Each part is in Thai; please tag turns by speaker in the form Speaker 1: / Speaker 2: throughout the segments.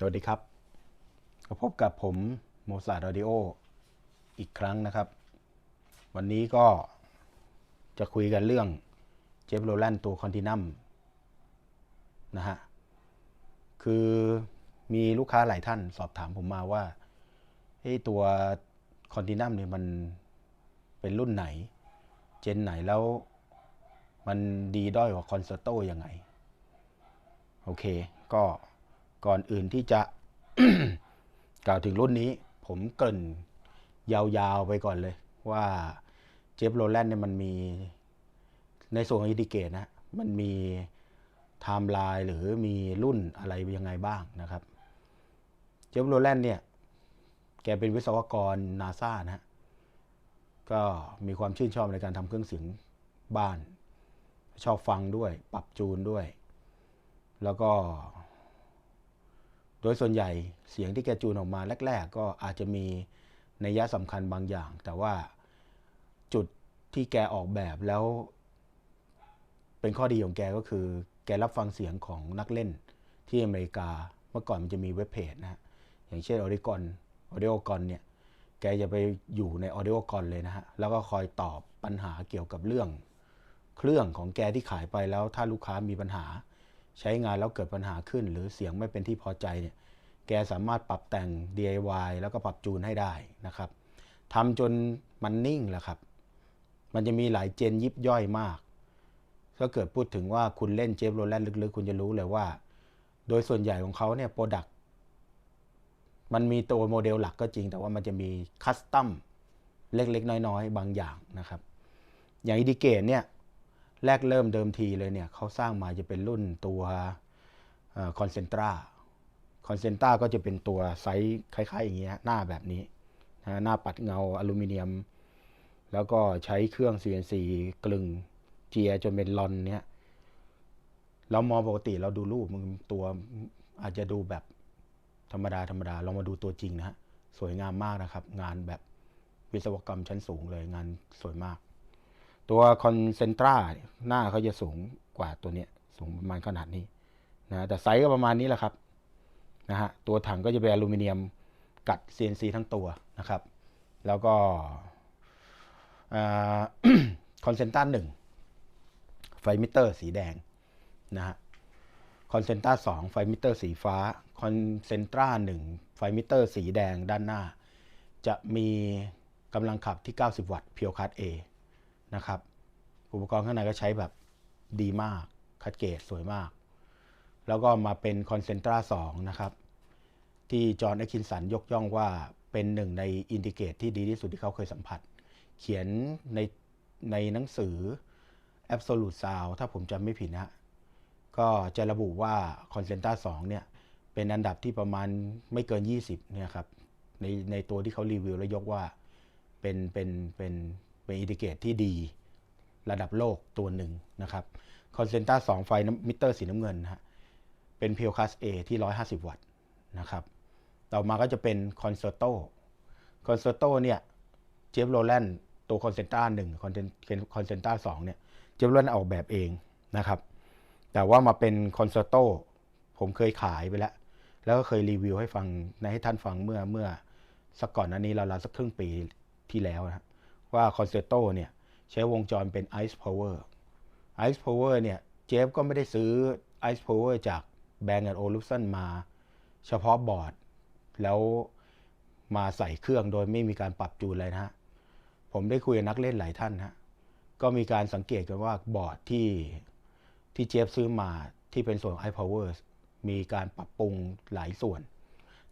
Speaker 1: สวัสดีครับพบกับผมโมซาร์ดอดิโออีกครั้งนะครับ วันนี้ก็จะคุยกันเรื่องเจฟโรแลนตัวคอนตินัมนะฮะ คือมีลูกค้าหลายท่านสอบถามผมมาว่าไอ้ตัวคอนตินัมเนี่ยมันเป็นรุ่นไหน เจนไหนแล้วมันดีด้อยกว่าคอนเซอร์โตยังไง โอเค ก็ ก่อนอื่นที่จะกล่าวถึงรุ่นนี้ ผมเกริ่นยาวๆไปก่อนเลย ว่าเจฟโรแลนด์เนี่ยมันมีในส่วนของอินดิเกตนะมันมีไทม์ไลน์หรือมีรุ่นอะไรยังไงบ้างนะครับ เจฟโรแลนด์เนี่ยแกเป็นวิศวกรนาซานะฮะก็มีความชื่นชอบในการทำเครื่องเสียงบ้าน ชอบฟังด้วย ปรับจูนด้วย แล้วก็ โดยส่วนใหญ่เสียงที่แกจูนออกมาแรก ๆ ก็อาจจะมีนัยยะสำคัญบางอย่าง แต่ว่าจุดที่แกออกแบบแล้ว เป็นข้อดีของแกก็คือ แกรับฟังเสียงของนักเล่นที่อเมริกาเมื่อก่อนมันจะมีเว็บเพจนะอย่างเช่นออริกอนออดิโอกอนเนี่ยแกจะไปอยู่ในออดิโอกอนเลยนะฮะแล้วก็คอยตอบปัญหาเกี่ยวกับเรื่อง เครื่องของแกที่ขายไปแล้วถ้าลูกค้ามีปัญหา ใช้งานแล้วเกิดปัญหาขึ้น หรือเสียงไม่เป็นที่พอใจเนี่ยแกสามารถปรับแต่ง DIY แล้วก็ปรับจูนให้ได้นะครับทำจนมันนิ่งแหละครับ มันจะมีหลายเจนยิบย่อยมาก ถ้าเกิดพูดถึงว่าคุณเล่นเจฟโรแลนลึกๆ คุณจะรู้เลยว่า โดยส่วนใหญ่ของเขาเนี่ยโปรดักมันมีตัวโมเดลหลักก็จริง แต่ว่ามันจะมีคัสตัมเล็กๆ น้อย ๆ บางอย่างนะครับ อย่างอิดิเกตเนี่ย แรกเริ่มเดิมทีเลยเนี่ยเขาสร้างมาจะเป็นรุ่นตัวคอนเซนตราคอนเซนตราก็จะเป็นตัวไซส์คล้ายๆอย่างเงี้ยหน้าแบบนี้นะหน้าปัดเงาอลูมิเนียม แล้วก็ใช้เครื่อง CNC กลึงเจียจนเป็นลอนเนี่ยเรามองปกติเราดูรูปมันตัวอาจจะดูแบบธรรมดาธรรมดาลองมาดูตัวจริงนะฮะสวยงามมากนะครับ งานแบบวิศวกรรมชั้นสูงเลยงานสวยมาก ตัวคอนเซนตราหน้าเขาจะสูงกว่าตัวเนี้ยสูงประมาณขนาดนี้นะแต่ไซส์ก็ประมาณนี้แหละครับนะฮะตัวถังก็จะเป็นอลูมิเนียมกัด CNC ทั้งตัวนะครับ แล้วก็คอนเซนต้าหนึ่งไฟมิเตอร์สีแดงนะฮะคอนเซนต้าสองไฟมิเตอร์สีฟ้าคอนเซนตราหนึ่งไฟมิเตอร์สีแดงด้านหน้า จะมีกำลังขับที่ 90 วัตต์เพียวคัส A นะครับ อุปกรณ์ข้างในก็ใช้แบบดีมาก คัดเกตสวยมาก แล้วก็มาเป็นคอนเซนตรา2นะครับ ที่จอห์นเอคินสันยกย่องว่าเป็นหนึ่งในอินดิเกตที่ดีที่สุดที่เขาเคยสัมผัส เขียนในในหนังสือ Absolute Sound ถ้าผมจำไม่ผิดนะ ก็จะระบุว่าคอนเซนตรา2เนี่ย เป็นอันดับที่ประมาณไม่เกิน 20เนี่ยครับในในตัวที่เขารีวิวแล้วยกว่าเป็นเป็นเป็น เป็นอินดิเกตที่ดีระดับโลกตัวหนึ่งนะครับคอนเซนต้าสองไฟมิเตอร์สีน้ำเงินฮะเป็นเพียวคัส A ที่ 150 วัตต์นะครับ ต่อมาก็จะเป็นคอนเซอร์โตคอนเซอร์โตเนี่ยเจฟโรแลนตัวคอนเซนต้าหนึ่งคอนคอนเซนต้าสองเนี่ยเจฟโรแลนออกแบบเองนะครับ แต่ว่ามาเป็นคอนเซอร์โตผมเคยขายไปแล้ว แล้วก็เคยรีวิวให้ฟังในให้ท่านฟังเมื่อเมื่อสักก่อนอันนี้เราเราสักครึ่งปีที่แล้วนะ ว่าคอนเซอร์ตโตเนี่ยใช้วงจรเป็น Ice Power Ice Power เนี่ยเจฟก็ไม่ได้ซื้อ Ice Power จากแบงก์แอนโอลูสันมา เฉพาะบอร์ด แล้วมาใส่เครื่องโดยไม่มีการปรับจูนเลยนะฮะ ผมได้คุยกับนักเล่นหลายท่านฮะ ก็มีการสังเกตกันว่าบอร์ดที่ที่เจฟซื้อมาที่เป็นส่วน i Power มีการปรับปรุงหลายส่วน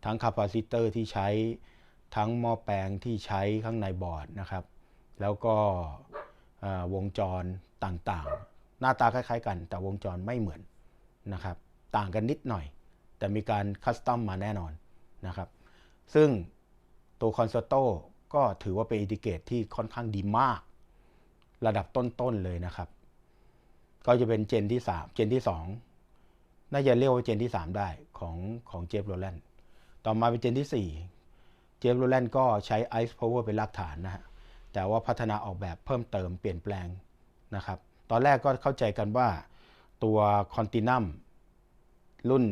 Speaker 1: ทั้งคาปาซิเตอร์ที่ใช้ทั้งหม้อแปลงที่ใช้ข้างในบอร์ดนะครับ แล้วก็วงจรต่างๆ หน้าตาคล้ายๆกัน แต่วงจรไม่เหมือนนะครับต่างกันนิดหน่อย แต่มีการคัสตอมมาแน่นอนนะครับซึ่งตัวคอนเซอร์โตก็ถือว่าเป็นอินดิเกตที่ค่อนข้างดีมาก ระดับต้น ๆ เลยนะครับ ก็จะเป็นเจนที่ 3 เจนที่ 2 น่าจะเรียกว่าเจนที่ 3 ได้ของของเจฟโรแลนด์ต่อมาเป็นเจนที่ 4 เจฟโรแลนด์ก็ใช้ Ice Power เป็นรากฐานนะฮะ แต่ว่าพัฒนาออกแบบเพิ่มเติมเปลี่ยนแปลงนะครับ ตอนแรกก็เข้าใจกันว่าตัวคอนตินัมรุ่น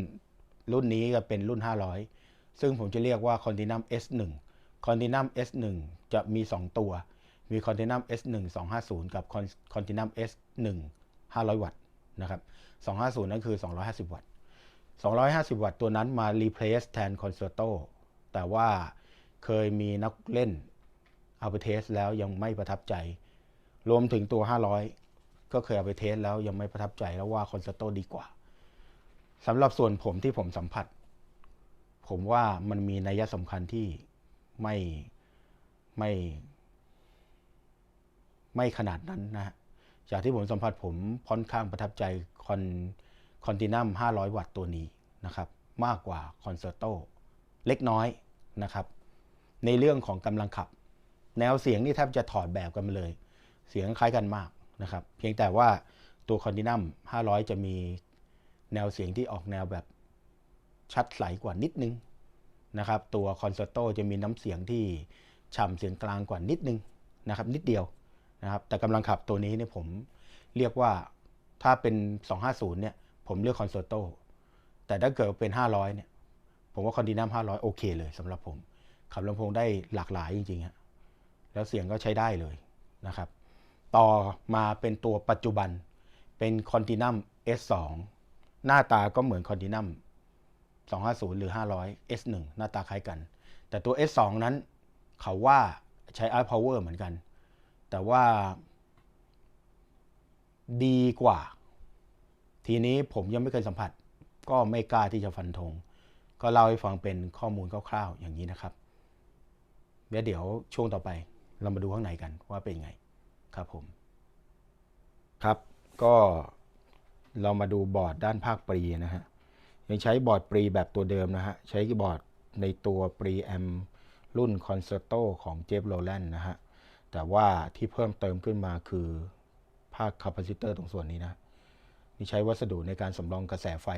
Speaker 1: รุ่นนี้ก็เป็นรุ่น 500 ซึ่งผมจะเรียกว่า Continuum S1 Continuum S1 จะมี 2 ตัว มี Continuum S1 250 กับ Continuum S1 500 วัตต์นะครับ 250 นั่นคือ 250 วัตต์ 250 วัตต์ตัวนั้นมา replace แทน Concerto แต่ว่าเคยมีนักเล่น เอาไปเทสแล้วยังไม่ประทับใจ รวมถึงตัว 500 ก็เคยเอาไปเทสแล้วยังไม่ประทับใจแล้วว่า Concerto ดีกว่าสำหรับส่วนผมที่ผมสัมผัส ผมว่ามันมีนัยสำคัญที่ไม่ไม่ ไม่ขนาดนั้นนะฮะจากที่ผมสัมผัสผมค่อนข้างประทับใจคอนคอนตินัม500 วัตต์ตัวนี้นะครับ มากกว่าคอนเซอร์โตเล็กน้อยนะครับ ในเรื่องของกำลังขับ แนวเสียงนี่แทบจะถอดแบบกันมาเลย เสียงคล้ายกันมากนะครับ เพียงแต่ว่าตัวคอนตินัม500 จะมีแนวเสียงที่ออกแนวแบบชัดใสกว่านิดนึงนะครับ ตัวคอนเซโตจะมีน้ำเสียงที่ฉ่ำเสียงกลางกว่านิดนึงนะครับ นิดเดียวนะครับ แต่กำลังขับตัวนี้เนี่ยผมเรียกว่าถ้าเป็น 250 เนี่ย ผมเลือกคอนเซโตแต่ถ้าเกิดเป็น 500 เนี่ย ผมว่าคอนดินัม500 โอเคเลยสำหรับผม ขับลำโพงได้หลากหลายจริงๆฮะ แล้วเสียงก็ใช้ได้เลยนะครับ ต่อมาเป็นตัวปัจจุบันเป็นคอนตินัม S2 หน้าตาก็เหมือนคอนตินัม250 หรือ 500 S1 หน้าตาคล้ายกัน แต่ตัว S2 นั้นเขาว่าใช้ i Power เหมือนกัน แต่ว่าดีกว่า ทีนี้ผมยังไม่เคยสัมผัส ก็ไม่กล้าที่จะฟันธง ก็เล่าให้ฟังเป็นข้อมูลคร่าวๆอย่างนี้นะครับ เดี๋ยวเดี๋ยวช่วงต่อไป เรามาดูข้างในกันว่าเป็นยังไงครับผม ครับก็เรามาดูบอร์ดด้านภาคปรีนะฮะยังใช้บอร์ดปรีแบบตัวเดิมนะฮะใช้บอร์ดในตัวปรีแอมรุ่นคอนเซอร์โตของเจฟโรแลนด์นะฮะแต่ว่าที่เพิ่มเติมขึ้นมาคือภาคคาปาซิเตอร์ตรงส่วนนี้นะนี่ใช้วัสดุในการสำรองกระแสไฟ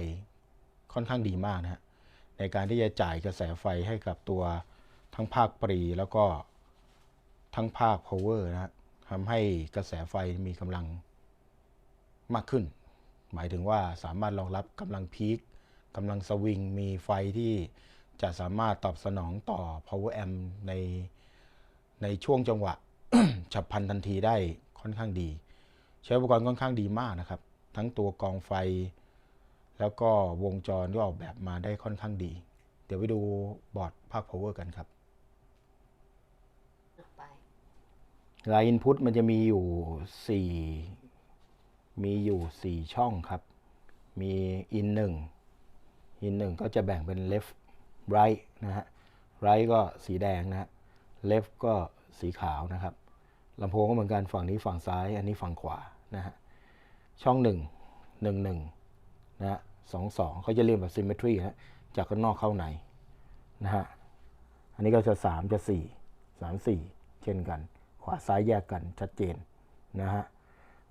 Speaker 1: ค่อนข้างดีมากนะฮะในการที่จะจ่ายกระแสไฟให้กับตัวทั้งภาคปรีแล้วก็ ทั้งภาค power นะฮะทำให้กระแสไฟมีกำลังมากขึ้น หมายถึงว่าสามารถรองรับกำลังพีคกำลังสวิง มีไฟที่จะสามารถตอบสนองต่อ power amp ในในช่วงจังหวะ ฉับพลันทันทีได้ค่อนข้างดี ใช้อุปกรณ์ค่อนข้างดีมากนะครับ ทั้งตัวกองไฟ แล้วก็วงจรที่ออกแบบมาได้ค่อนข้างดี เดี๋ยวไปดูบอร์ดภาค power กันครับ
Speaker 2: ไป
Speaker 1: ลายอินพุตมันจะมีอยู่สี่มีอยู่สี่ช่องครับ มีอินหนึ่งอินหนึ่งก็จะแบ่งเป็น left right นะฮะ right ก็สีแดงนะฮะ left ก็สีขาวนะครับลำโพงก็เหมือนกันฝั่งนี้ฝั่งซ้าย อันนี้ฝั่งขวานะฮะ ช่องหนึ่งหนึ่งหนึ่งนะฮะสองสองเขาจะเรียกแบบ symmetry ฮะจากข้างนอกเข้าในนะฮะ อันนี้ก็จะสามจะสี่สามสี่เช่นกัน ขวาซ้ายแยกกันชัดเจนนะฮะ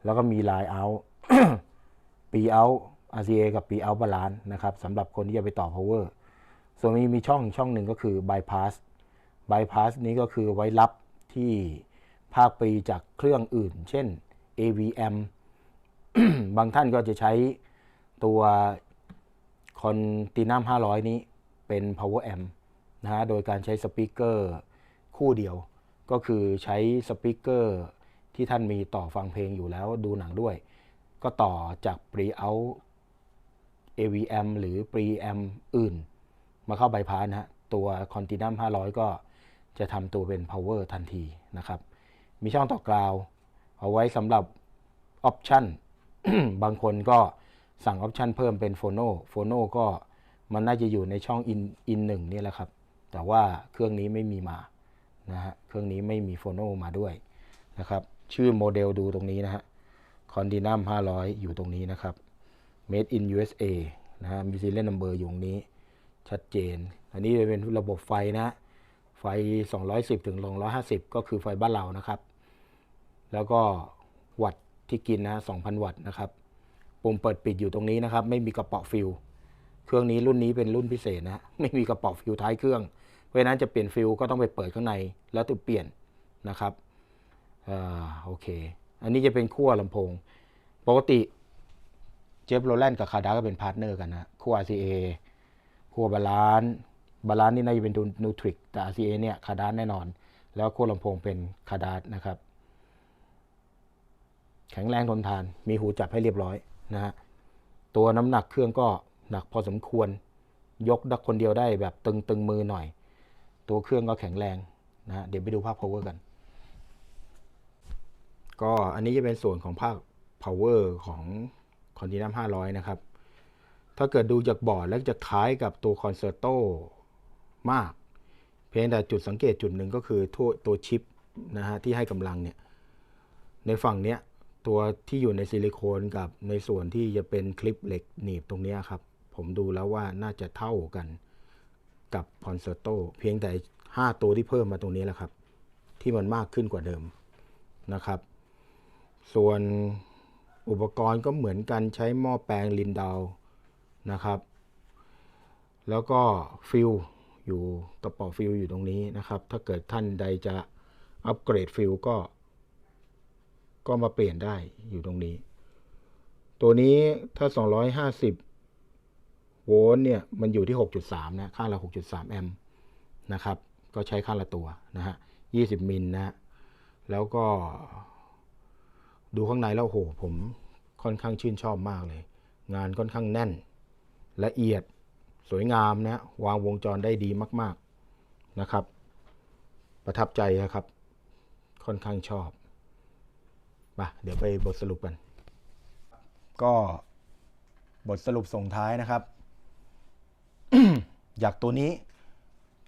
Speaker 1: แล้วก็มีลายเอาปีเอา RCA กับปีเอาบาลานนะครับสำหรับคนที่จะไปต่อ power ส่วนมีมีช่องช่องหนึ่งก็คือ bypass bypass นี้ก็คือไว้รับที่ภาคปีจากเครื่องอื่น เช่น AVM บางท่านก็จะใช้ตัวคอนตินัม500 นี้เป็น power amp นะฮะ โดยการใช้สปีกเกอร์คู่เดียว ก็คือใช้สปีกเกอร์ที่ท่านมีต่อฟังเพลงอยู่แล้วดูหนังด้วย ก็ต่อจาก pre out AVM หรือ preamp อื่น มาเข้าไบพาสนะฮะตัว Continuum 500 ก็จะทำตัวเป็น power ทันทีนะครับ มีช่องต่อกราว เอาไว้สำหรับออปชันบางคนก็สั่งออปชันเพิ่มเป็นโฟโนโฟโนก็มันน่าจะอยู่ในช่องอินอินหนึ่งนี่แหละครับ แต่ว่าเครื่องนี้ไม่มีมา นะฮะเครื่องนี้ไม่มีโฟโนมาด้วยนะครับ ชื่อโมเดลดูตรงนี้นะฮะ Continuum 500 อยู่ตรงนี้นะครับ Made in USA นะฮะมี serial number อยู่ตรงนี้ชัดเจน อันนี้เป็นระบบไฟนะไฟ 210 ถึง 250 ก็คือไฟบ้านเรานะครับ แล้วก็วัตต์ที่กินนะ 2,000 วัตต์นะครับ ปุ่มเปิดปิดอยู่ตรงนี้นะครับ ไม่มีกระเป๋าฟิล เครื่องนี้รุ่นนี้เป็นรุ่นพิเศษนะ ไม่มีกระเป๋าฟิลท้ายเครื่อง เพราะนั้นจะเปลี่ยนฟิลก็ต้องไปเปิดข้างในแล้วถึงเปลี่ยนนะครับอ่าโอเค อันนี้จะเป็นขั้วลำโพง ปกติเจฟโรแลนด์กับคาดาก็เป็นพาร์ทเนอร์กันนะขั้ว RCA ขั้วบาลานซ์บาลานซ์นี่น่าจะเป็นนูทริกแต่ RCA เนี่ยคาดาแน่นอน แล้วขั้วลำโพงเป็นคาดานะครับ แข็งแรงทนทาน มีหูจับให้เรียบร้อยนะฮะตัวน้ำหนักเครื่องก็หนักพอสมควร ยกดักคนเดียวได้แบบตึงตึงมือหน่อย ตัวเครื่องก็แข็งแรงนะเดี๋ยวไปดูภาค power กัน ก็อันนี้จะเป็นส่วนของภาค power ของ Continuum 500 นะครับ ถ้าเกิดดูจากบอร์ดแล้วจะคล้ายกับตัว Concerto มาก เพียงแต่จุดสังเกตจุดหนึ่งก็คือตัวตัวชิปนะฮะที่ให้กำลังเนี่ย ในฝั่งเนี้ยตัวที่อยู่ในซิลิโคนกับในส่วนที่จะเป็นคลิปเหล็กหนีบตรงนี้ครับ ผมดูแล้วว่าน่าจะเท่ากัน กับคอนเซ r ร์โตเพียงแต่ 5 ตัวที่เพิ่มมาตรงนี้แหละครับ ที่มันมากขึ้นกว่าเดิมนะครับ ส่วนอุปกรณ์ก็เหมือนกันใช้หม้อแปลงลินดาวนะครับ แล้วก็ฟิลอยู่กระป๋อฟิลอยู่ตรงนี้นะครับ ถ้าเกิดท่านใดจะอัปเกรดฟิลก็ ก็มาเปลี่ยนได้อยู่ตรงนี้ ตัวนี้ถ้า 250 โวลต์เนี่ยมันอยู่ที่ 6.3 นะ ค่าละ 6.3 แอมป์นะครับ ก็ใช้ค่าละตัวนะฮะ 20 มิลนะ แล้วก็ ดูข้างในแล้วโห ผมค่อนข้างชื่นชอบมากเลย งานค่อนข้างแน่น ละเอียดสวยงามนะ วางวงจรได้ดีมาก ๆนะครับ ประทับใจนะครับ ค่อนข้างชอบมาเดี๋ยวไปบทสรุปกัน ก็บทสรุปส่งท้ายนะครับ อยากตัวนี้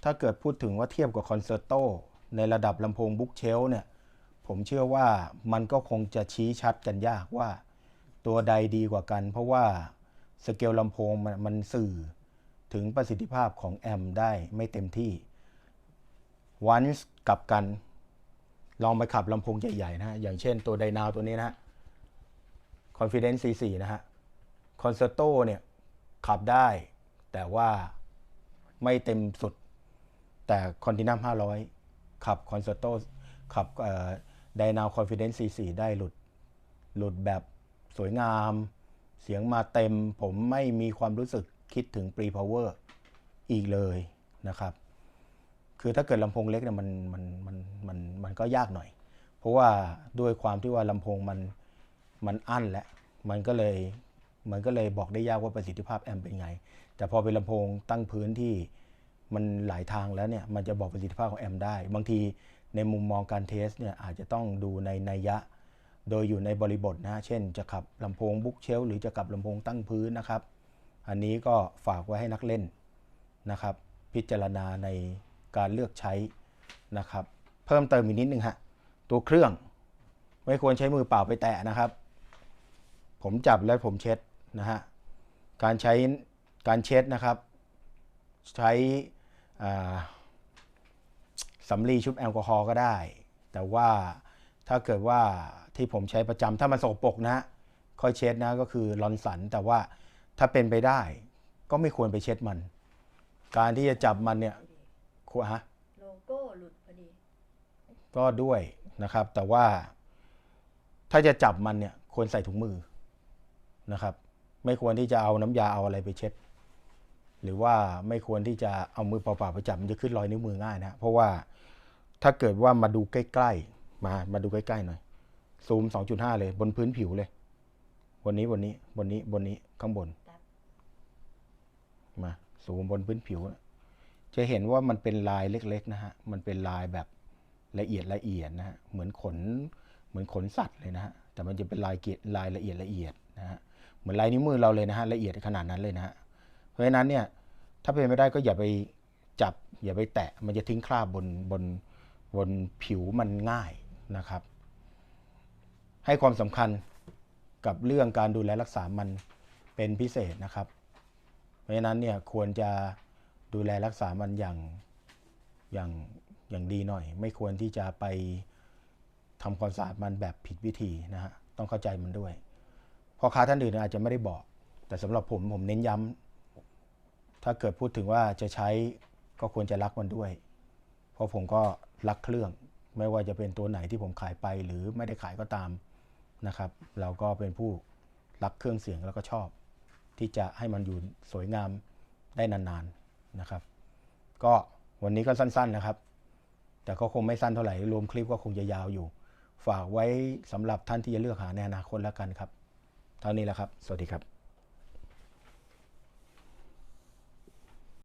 Speaker 1: ถ้าเกิดพูดถึงว่าเทียบกับคอนเสิร์ตโตในระดับลำโพงบุ๊กเชลเนี่ย ผมเชื่อว่ามันก็คงจะชี้ชัดกันยากว่า ตัวใดดีกว่ากัน เพราะว่าสเกลลำโพงมันมันสื่อถึงประสิทธิภาพของแอมป์ได้ไม่เต็มที่วันกลับกัน ลองไปขับลำโพงใหญ่ๆนะ อย่างเช่นตัวไดนาวตัวนี้นะฮะ Confidence C4 นะฮะ Concerto เนี่ย ขับได้ แต่ว่าไม่เต็มสุด แต่ Continuum 500 ขับ Concerto ขับไดนาว Confidence C4 ได้หลุด หลุดแบบสวยงาม เสียงมาเต็มผมไม่มีความรู้สึกคิดถึง Pre Power อีกเลยนะครับ คือถ้าเกิดลำโพงเล็กเนี่ยมันมันมันมันมันก็ยากหน่อย เพราะว่าด้วยความที่ว่าลำโพงมันมันอั้นแล้วมันก็เลยมันก็เลยบอกได้ยากว่าประสิทธิภาพแอมป์เป็นไง แต่พอเป็นลำโพงตั้งพื้นที่มันหลายทางแล้วเนี่ยมันจะบอกประสิทธิภาพของแอมป์ได้ บางทีในมุมมองการเทสเนี่ยอาจจะต้องดูในนัยยะ โดยอยู่ในบริบทนะเช่น จะขับลำโพงบุ๊กเชลหรือจะขับลำโพงตั้งพื้นนะครับ อันนี้ก็ฝากไว้ให้นักเล่นนะครับ พิจารณาในการเลือกใช้นะครับ เพิ่มเติมอีกนิดนึงฮะตัวเครื่องไม่ควรใช้มือเปล่าไปแตะนะครับ ผมจับแล้วผมเช็ดนะฮะการใช้ การเช็ดนะครับ ใช้สำลีชุบแอลกอฮอล์ก็ได้ แต่ว่าถ้าเกิดว่าที่ผมใช้ประจำถ้ามันสกปรกนะค่อยเช็ดนะก็คือลอนสัน แต่ว่าถ้าเป็นไปได้ ก็ไม่ควรไปเช็ดมัน การที่จะจับมันเนี่ยควรฮะ
Speaker 2: โลโก้หลุดพอดี
Speaker 1: ก็ด้วยนะครับ แต่ว่าถ้าจะจับมันเนี่ยควรใส่ถุงมือนะครับ ไม่ควรที่จะเอาน้ำยาเอาอะไรไปเช็ด หรือว่าไม่ควรที่จะเอามือเปล่าๆไปจับมันจะขึ้นรอยนิ้วมือง่ายนะเพราะว่าถ้าเกิดว่ามาดูใกล้ๆมามาดูใกล้ๆหน่อยซูม 2.5 เลย บนพื้นผิวเลยบนนี้บนนี้บนนี้บนนี้ข้างบนมาซูมบนพื้นผิว จะเห็นว่ามันเป็นลายเล็ก ๆ นะฮะ มันเป็นลายแบบละเอียดละเอียดนะฮะ เหมือนขน เหมือนขนสัตว์เลยนะฮะ แต่มันจะเป็นลายเกียรลายละเอียดละเอียดนะฮะ เหมือนลายนิ้วมือเราเลยนะฮะ ละเอียดขนาดนั้นเลยนะฮะ เพราะฉะนั้นเนี่ยถ้าเป็นไม่ได้ก็อย่าไปจับ อย่าไปแตะมันจะทิ้งคราบบนบนบนผิวมันง่ายนะครับ ให้ความสำคัญกับเรื่องการดูแลรักษามันเป็นพิเศษนะครับ เพราะฉะนั้นเนี่ยควรจะดูแลรักษามันอย่างอย่างอย่างดีหน่อย ไม่ควรที่จะไปทำความสะอาดมันแบบผิดวิธีนะฮะต้องเข้าใจมันด้วยพ่อค้าท่านอื่นอาจจะไม่ได้บอก แต่สำหรับผมผมเน้นย้ำ ถ้าเกิดพูดถึงว่าจะใช้ก็ควรจะรักมันด้วย เพราะผมก็รักเครื่อง ไม่ว่าจะเป็นตัวไหนที่ผมขายไปหรือไม่ได้ขายก็ตามนะครับ เราก็เป็นผู้รักเครื่องเสียงแล้วก็ชอบ ที่จะให้มันอยู่สวยงามได้นานๆนะครับ ก็วันนี้ก็สั้นๆนะครับ แต่ก็คงไม่สั้นเท่าไหร่รวมคลิปก็คงจะยาวอยู่ ฝากไว้สำหรับท่านที่จะเลือกหาในอนาคตแล้วกันครับ เท่านี้แหละครับ สวัสดีครับ